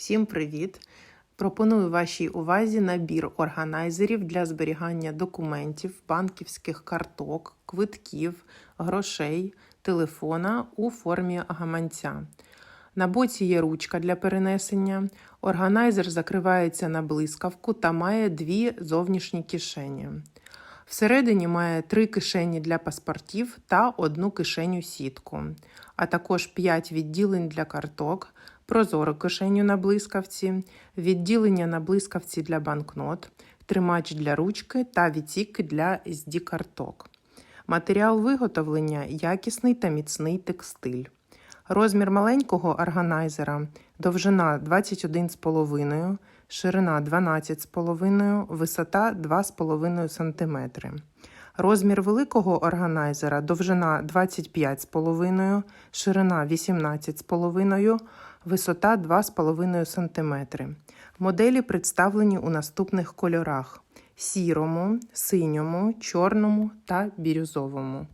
Всім привіт! Пропоную вашій увазі набір органайзерів для зберігання документів, банківських карток, квитків, грошей, телефона у формі гаманця. На боці є ручка для перенесення. Органайзер закривається на блискавку та має дві зовнішні кишені. Всередині має три кишені для паспортів та одну кишеню сітку, а також п'ять відділень для карток, прозору кишеню на блискавці, відділення на блискавці для банкнот, тримач для ручки та відсіки для SD-карток. Матеріал виготовлення якісний та міцний текстиль. Розмір маленького органайзера довжина 21,5, ширина 12,5, висота 2,5 см. Розмір великого органайзера довжина 25,5, ширина 18,5, висота 2,5 см. Моделі представлені у наступних кольорах: сірому, синьому, чорному та бірюзовому.